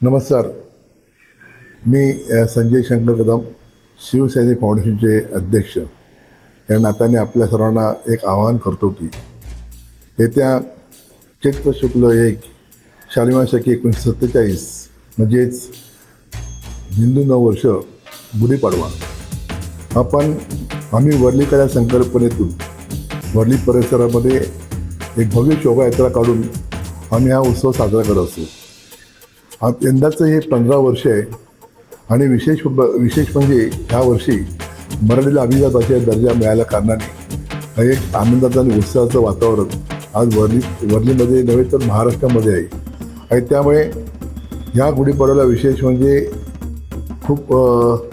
नमस्कार. मी संजय शंकर कदम शिवसैनिक फाउंडेशनचे अध्यक्ष. या नात्याने आपल्या सर्वांना एक आवाहन करतो की येत्या चैत्र शुक्ल एक शालिमार शके एकोणीसशे सत्तेचाळीस म्हणजेच हिंदू नववर्ष गुढीपाडवा आपण आम्ही वर्लीकर या संकल्पनेतून वर्ली परिसरामध्ये एक भव्य शोभायात्रा काढून आम्ही हा उत्सव साजरा करत असतो यंदाचं हे पंधरा वर्ष आहे. आणि विशेष विशेष म्हणजे ह्या वर्षी मराठीला अभिजात दर्जा मिळाल्या कारणाने एक आनंदाचं आणि उत्साहाचं वातावरण आज वर्ली वर्लीमध्ये नव्हे तर महाराष्ट्रामध्ये आहे. आणि त्यामुळे ह्या गुढीपाडव्याला विशेष म्हणजे खूप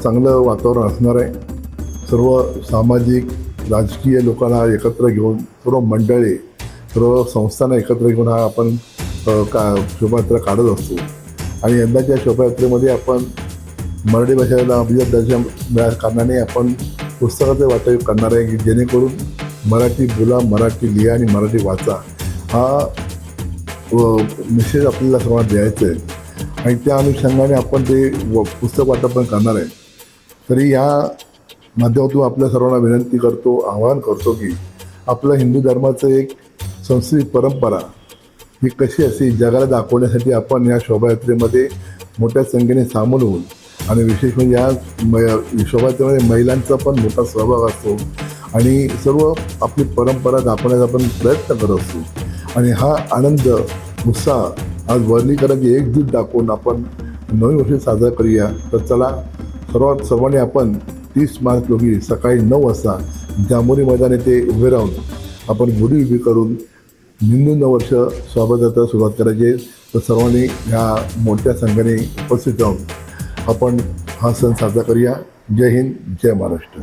चांगलं वातावरण असणार आहे. सर्व सामाजिक राजकीय लोकांना एकत्र घेऊन सर्व मंडळी सर्व संस्थांना एकत्र घेऊन हा आपण का शोभायात्रा काढत असतो. आणि यंदाच्या शोभायात्रेमध्ये आपण मराठी भाषेला अभिजात दर्शन मिळा कारणाने आपण पुस्तकाचं वाटप करणार आहे की जेणेकरून मराठी बोला मराठी लिहा आणि मराठी वाचा. हा मेसेज आपल्याला सर्वांना द्यायचं आहे. आणि त्या अनुषंगाने आपण ते व- पुस्तक वाटप पण करणार आहे. तरी या माध्यमातून आपल्या सर्वांना विनंती करतो आवाहन करतो की आपलं हिंदू धर्माचं एक संस्कृती परंपरा ही कशी असे जगाला दाखवण्यासाठी आपण या शोभायात्रेमध्ये मोठ्या संख्येने सामील होऊन आणि विशेष म्हणजे या शोभायात्रेमध्ये महिलांचा पण मोठा सहभाग असतो आणि सर्व आपली परंपरा दाखवण्याचा आपण प्रयत्न करत असतो. आणि हा आनंद उत्साह आज वर्लीकरांची एकजूट दाखवून आपण नवीन वर्ष साजरा करूया. तर चला सर्वात सर्वांनी आपण तीस मार्च रोजी सकाळी नऊ वाजता जांभोरी मैदान येथे उभे राहून आपण गुढी उभी करून हिंदू वर्ष स्वागताचा सुरुवात करायची तर सर्वांनी ह्या मोठ्या संघाने उपस्थित राहून आपण हा सण साजरा करूया. जय हिंद जय महाराष्ट्र.